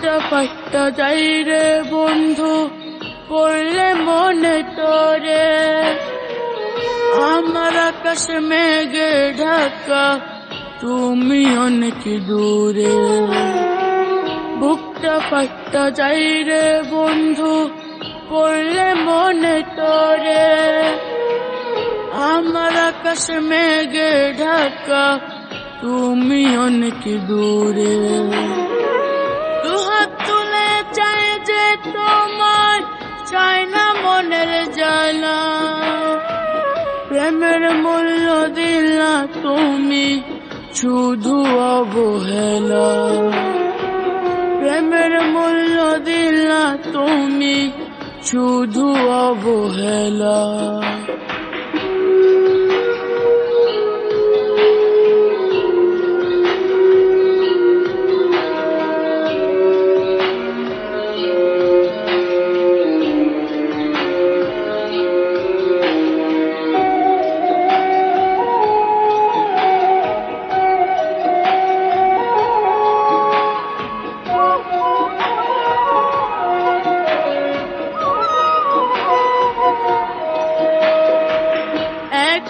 ফাইটা যাই রে বন্ধু, পড়লে মনে তোরে। আমার আকাশ মেঘে ঢাকা, তুমি অনেক দূরে। বুকটা ফাইটা যাই রে বন্ধু, পড়লে মনে তোরে। আমার আকাশ মেঘে ঢাকা, তুমি অনেক দূরে। চাই না মনের জ্বালা প্রেমের মূল্য দিলা তুমি, শুধু অবহেলা। প্রেমের মূল্য দিলা তুমি, শুধু অবহেলা।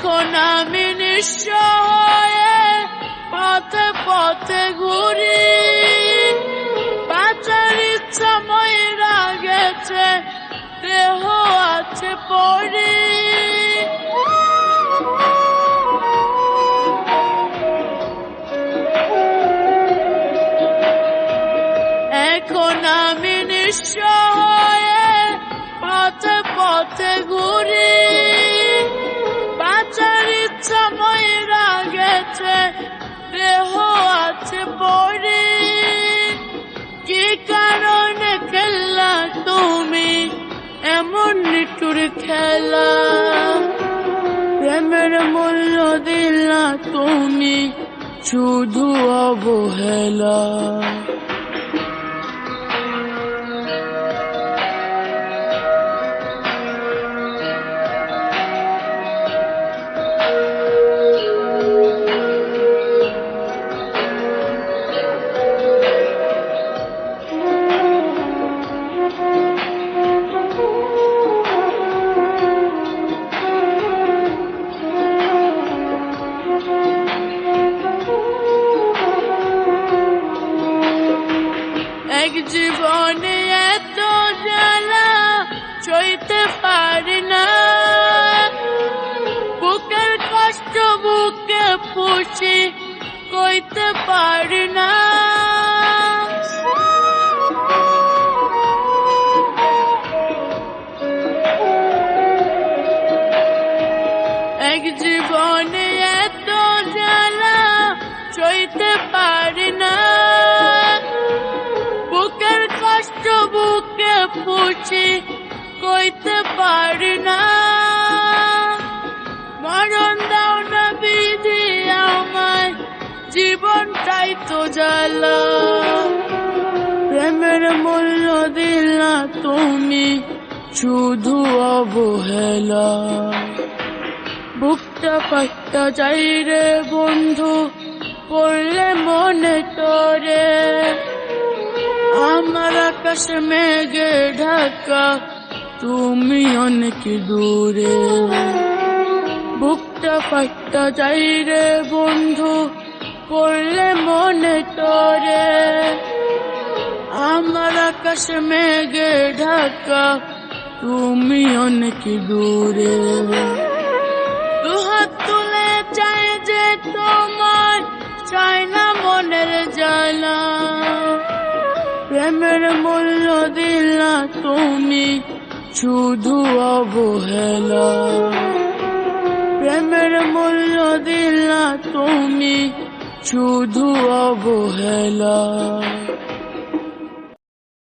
এখন আমি নিঃস্ব পথে পথে ঘুরি। বাঁচার ইচ্ছা ময়রা গেছে, দেহ আছে পড়ি। এখন আমি নিঃস্ব খেলা। প্রেমের মূল্য দিলা তুমি শুধু অবহেলা। এক জীবনে এত জ্বালা সইতে পারি না। বুকের কষ্ট বুকে পুষি কইতে পারি না। জীবনে এত জ্বালা সইতে পারি তো জ্বালা প্রেমের মূল্য দিলা তুমি, শুধু অবহেলা। বুকটা পাট্টা যাই রে বন্ধু, পড়লে মনে তোরে। আমার আকাশ মেঘে ঢাকা, তুমি অনেক দূরে। বুকটা ফাইটা যাই রে বন্ধু পড়লে মনে তোরে। আমার আকাশ মেঘে ঢাকা তুমি অনেক দূরে। দুহাত তুলে চাই যে তোমার, চাই না মনের জ্বালা। প্রেমের মূল্য দিলা তুমি, শুধু অবহেলা। প্রেমের মূল্য দিলা তুমি শুধু অবহেলা।